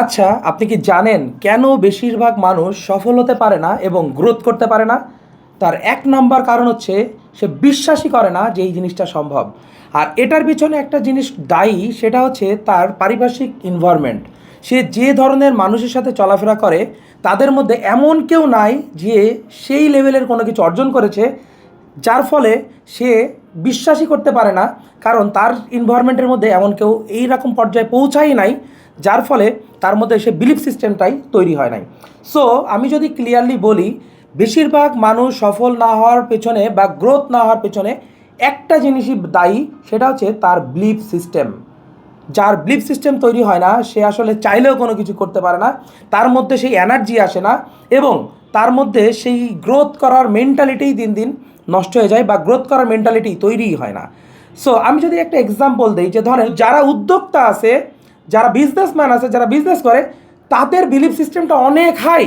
আচ্ছা আপনি কি জানেন কেন বেশিরভাগ মানুষ সফল হতে পারে না এবং গ্রোথ করতে পারে না? তার এক নাম্বার কারণ হচ্ছে সে বিশ্বাসই করে না যে এই জিনিসটা সম্ভব। আর এটার পিছনে একটা জিনিস দায়ী, সেটা হচ্ছে তার পারিপার্শ্বিক ইনভায়রনমেন্ট সে যে ধরনের মানুষের সাথে চলাফেরা করে, তাদের মধ্যে এমন কেউ নাই যে সেই লেভেলের কোনো কিছু অর্জন করেছে, যার ফলে সে বিশ্বাসই করতে পারে না, কারণ তার ইনভায়রনমেন্টের মধ্যে এমন কেউ এই রকম পর্যায়ে পৌঁছাই নাই, যার ফলে তার মধ্যে সে বিলিফ সিস্টেমটাই তৈরি হয় নাই। সো আমি যদি ক্লিয়ারলি বলি, বেশিরভাগ মানুষ সফল না হওয়ার পেছনে বা গ্রোথ না হওয়ার পেছনে একটা জিনিসই দায়ী, সেটা হচ্ছে তার বিলিফ সিস্টেম যার বিলিফ সিস্টেম তৈরি হয় না, সে আসলে চাইলেও কোনো কিছু করতে পারে না, তার মধ্যে সেই এনার্জি আসে না, এবং তার মধ্যে সেই গ্রোথ করার মেন্টালিটিই দিন দিন নষ্ট হয়ে যায় বা গ্রোথ করার মেন্টালিটি তৈরিই হয় না। সো আমি যদি একটা এক্সাম্পল দিই যে ধরেন যারা উদ্যোক্তা আছে, যারা বিজনেসম্যান আছে, যারা বিজনেস করে, তাদের বিলিফ সিস্টেমটা অনেক হাই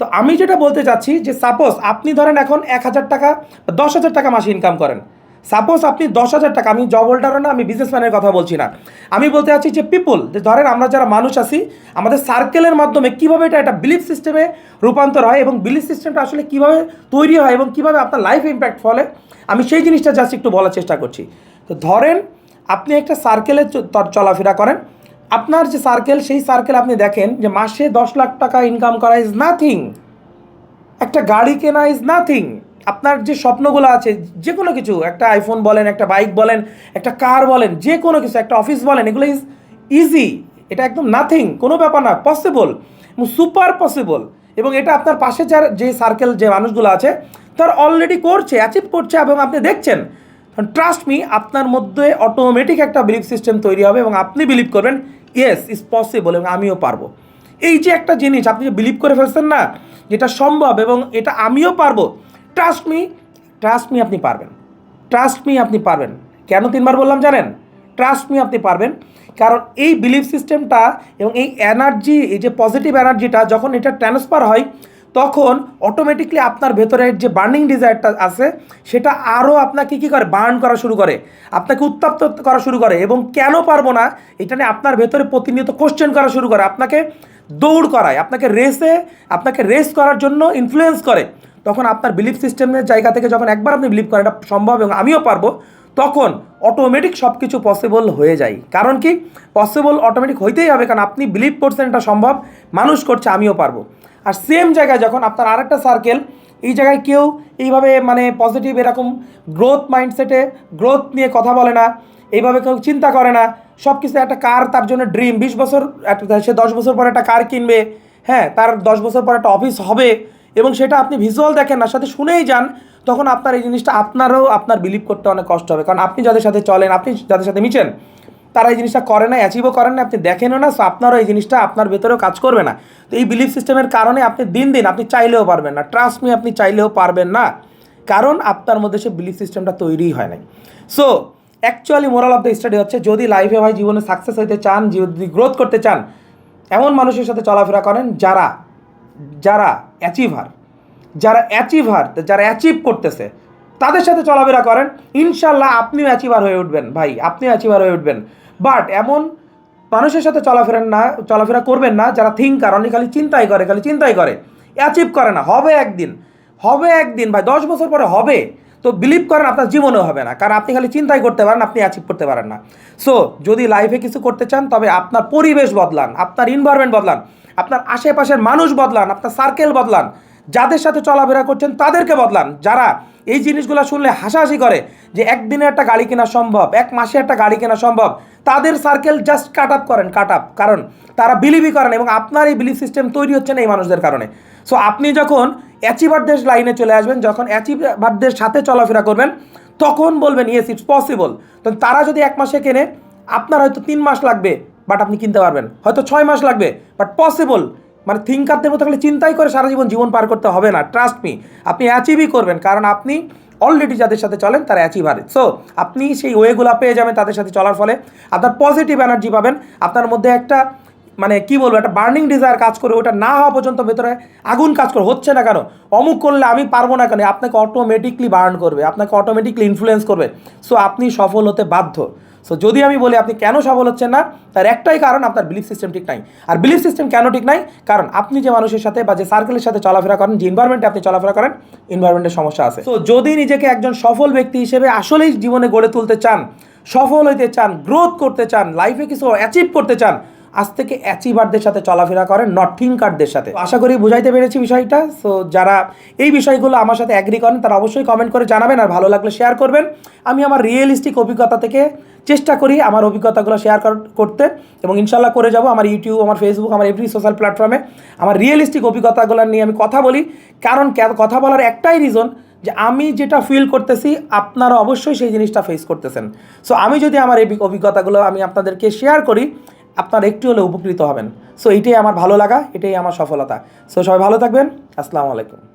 তো আমি যেটা বলতে চাচ্ছি যে সাপোজ আপনি ধরেন এখন এক হাজার টাকা দশ হাজার টাকা মাসে ইনকাম করেন। সাপোজ আপনি দশ হাজার টাকা, আমি জব হোল্ডারও না, আমি বিজনেসম্যানের কথা বলছি না। আমি বলতে চাচ্ছি যে পিপুল যে ধরেন আমরা যারা মানুষ আছি, আমাদের সার্কেলের মাধ্যমে কীভাবে এটা একটা বিলিফ সিস্টেমে রূপান্তর হয় এবং বিলিফ সিস্টেমটা আসলে কীভাবে তৈরি হয় এবং কীভাবে আপনার লাইফ ইম্প্যাক্ট ফলে? আমি সেই জিনিসটা জাস্ট একটু বলার চেষ্টা করছি। তো ধরেন আপনি একটা সার্কেলে চলাফেরা করেন। আপনার যে সার্কেল সেই সার্কেল আপনি দেখেন যে, মাসে দশ লাখ টাকা ইনকাম করা ইজ নাথিং একটা গাড়ি কেনা ইজ নাথিং আপনার যে স্বপ্নগুলো আছে যে কোনো কিছু, একটা আইফোন বলেন, একটা বাইক বলেন, একটা কার বলেন যে কোনো কিছু, একটা অফিস বলেন, এগুলো ইজ ইজি এটা একদম নাথিং কোনো ব্যাপার না পসিবল সুপার পসিবল এবং এটা আপনার পাশে যার, যে সার্কেল যে মানুষগুলো আছে, তার অলরেডি করছে অ্যাচিভ করছে, এবং আপনি দেখছেন। ট্রাস্ট মি আপনার মধ্যে অটোমেটিক একটা বিলিফ সিস্টেম তৈরি হবে, এবং আপনি বিলিভ করবেন ইয়েস ইজ পসিবল এবং আমিও পারব। এই যে একটা জিনিস, আপনি যে বিলিভ করে ফেলছেন না, যেটা সম্ভব, এবং এটা আমিও পারব ট্রাস্ট মি ট্রাস্ট মি আপনি পারবেন। ট্রাস্ট মি আপনি পারবেন। কেন তিনবার বললাম জানেন? ট্রাস্ট মি আপনি পারবেন। কারণ এই বিলিফ সিস্টেমটা এবং এই এনার্জি এই যে পজিটিভ এনার্জিটা যখন এটা ট্রান্সফার হয়, তখন অটোমেটিকলি আপনার ভেতরের যে বার্নিং ডিজায়ারটা আছে, সেটা আরও আপনাকে কী করে? বার্ন করা শুরু করে। আপনাকে উত্তপ্ত করা শুরু করে এবং কেন পারব না? এটা নিয়ে আপনার ভেতরে প্রতিনিয়ত কোশ্চেন করা শুরু করে। আপনাকে দৌড় করায়, আপনাকে রেসে আপনাকে রেস করার জন্য ইনফ্লুয়েন্স করে। তখন আপনার বিলিফ সিস্টেমের জায়গা থেকে যখন একবার আপনি বিলিভ করেন, এটা সম্ভব এবং আমিও পারব, তখন অটোমেটিক সব কিছু পসিবল হয়ে যায়। কারণ কি? পসিবল অটোমেটিক হইতেই হবে, কারণ আপনি বিলিভ করছেন, এটা সম্ভব, মানুষ করছে, আমিও পারব। আর সেম জায়গায় যখন আপনার আরেকটা সার্কেল এই জায়গায় কেউ এইভাবে মানে পজিটিভ এরকম গ্রোথ মাইন্ডসেটে গ্রোথ নিয়ে কথা বলে না, এইভাবে কেউ চিন্তা করে না সব কিছু একটা কার তার জন্য ড্রিম বিশ বছর সে দশ বছর পরে একটা কার কিনবে হ্যাঁ তার দশ বছর পরে একটা অফিস হবে এবং সেটা আপনি ভিজুয়াল দেখেন না, সাথে শুনেই যান, তখন আপনার এই জিনিসটা আপনারও আপনার বিলিভ করতে অনেক কষ্ট হবে। কারণ আপনি যাদের সাথে চলেন, আপনি যাদের সাথে মিশেন তারা এই জিনিসটা করে না অ্যাচিভও করেন না আপনি দেখেনও না সো আপনারও এই জিনিসটা আপনার ভেতরেও কাজ করবে না। তো এই বিলিফ সিস্টেমের কারণে আপনি দিন দিন আপনি চাইলেও পারবেন না। ট্রাস্ট মি আপনি চাইলেও পারবেন না। কারণ আপনার মধ্যে সে বিলিফ সিস্টেমটা তৈরিই হয় নাই। So actually moral of the study হচ্ছে, যদি লাইফে ভাই জীবনে সাকসেস হইতে চান, যদি গ্রোথ করতে চান, এমন মানুষের সাথে চলাফেরা করেন যারা যারা অ্যাচিভার যারা অ্যাচিভার যারা অ্যাচিভ করতেছে, তাদের সাথে চলাফেরা করেন। ইনশাল্লাহ আপনিও অ্যাচিভার হয়ে উঠবেন, ভাই, আপনিও অ্যাচিভার হয়ে উঠবেন। বাট এমন মানুষের সাথে চলাফেরেন না, চলাফেরা করবেন না, যারা থিঙ্কার অনেক খালি চিন্তাই করে, খালি চিন্তাই করে। অ্যাচিভ করে না, হবে একদিন হবে একদিন, ভাই, দশ বছর পরে হবে। তো বিলিভ করেন, আপনার জীবনেও হবে না, কারণ আপনি খালি চিন্তাই করতে পারেন, আপনি অ্যাচিভ করতে পারেন না। সো যদি লাইফে কিছু করতে চান, তবে আপনার পরিবেশ বদলান, আপনার ইনভায়রনমেন্ট বদলান। আপনার আশেপাশের মানুষ বদলান, আপনার সার্কেল বদলান, যাদের সাথে চলাফেরা করছেন তাদেরকে বদলান। যারা এই জিনিসগুলো শুনলে হাসাহাসি করে যে একদিনে একটা গাড়ি কেনা সম্ভব, এক মাসে একটা গাড়ি কেনা সম্ভব, তাদের সার্কেল জাস্ট কাট আপ করেন কাট আপ কারণ তারা বিলিভই করেন এবং আপনার এই বিলিভ সিস্টেম তৈরি হচ্ছে না এই মানুষদের কারণে। সো আপনি যখন অ্যাচিভারদের লাইনে চলে আসবেন, যখন অ্যাচিভারদের সাথে চলাফেরা করবেন, তখন বলবেন ইয়েস ইটস পসিবল তো তারা যদি এক মাসে কেনে, আপনার হয়তো তিন মাস লাগবে। বাট আপনি কিনতে পারবেন। হয়তো ছয় মাস লাগবে বাট পসিবল মানে থিঙ্কারদের মতো খালি চিন্তাই করে সারা জীবন জীবন পার করতে হবে না ট্রাস্ট মি আপনি অ্যাচিভই করবেন, কারণ আপনি অলরেডি যাদের সাথে চলেন, তারা অ্যাচিভার সো আপনি সেই ওয়েগুলো পেয়ে যাবেন তাদের সাথে চলার ফলে। আপনার পজিটিভ এনার্জি পাবেন, আপনার মধ্যে একটা মানে কি বলব, একটা বার্নিং ডিজায়ার কাজ করে ওটা না হওয়া পর্যন্ত ভেতরে আগুন কাজ করে হচ্ছে না কেন? অমুক করলে আমি পারব না কেন? আপনাকে অটোমেটিকলি বার্ন করবে, আপনাকে অটোমেটিকলি ইনফ্লুয়েন্স করবে। সো আপনি সফল হতে বাধ্য। সো যদি আমি বলি আপনি কেন সফল হচ্ছেন না, তার একটাই কারণ আপনার বিলিফ সিস্টেম ঠিক নাই। আর বিলিফ সিস্টেম কেন ঠিক নাই? কারণ আপনি যে মানুষের সাথে বা যে সার্কেলের সাথে চলাফেরা করেন, যে এনভায়রনমেন্টে আপনি চলাফেরা করেন এনভায়রনমেন্টের সমস্যা আছে। তো যদি নিজেকে একজন সফল ব্যক্তি হিসেবে আসলেই জীবনে গড়ে তুলতে চান, সফল হইতে চান গ্রোথ করতে চান লাইফে কিছু অ্যাচিভ করতে চান, আজ থেকে অ্যাচিভারদের সাথে চলাফেরা করেন নট থিঙ্কারদের সাথে। আশা করি বুঝাইতে পেরেছি বিষয়টা। সো যারা এই বিষয়গুলো আমার সাথে অ্যাগ্রি করেন, তারা অবশ্যই কমেন্ট করে জানাবেন আর ভালো লাগলে শেয়ার করবেন। আমি আমার রিয়েলিস্টিক অভিজ্ঞতা থেকে চেষ্টা করি আমার অভিজ্ঞতাগুলো শেয়ার করতে এবং ইনশাল্লাহ করে যাব আমার ইউটিউব আমার ফেসবুক আমার এভরি সোশ্যাল প্ল্যাটফর্মে আমার রিয়েলিস্টিক অভিজ্ঞতাগুলো নিয়ে আমি কথা বলি। কারণ কথা বলার একটাই রিজন যে আমি যেটা ফিল করতেছি, আপনারা অবশ্যই সেই জিনিসটা ফেস করতেছেন। সো আমি যদি আমার এই অভিজ্ঞতাগুলো আমি আপনাদেরকে শেয়ার করি, আপনারা একটু হলে উপকৃত হবেন। সো এটাই আমার ভালো লাগা, এটাই আমার সফলতা। সো সবাই ভালো থাকবেন। আসসালামু আলাইকুম।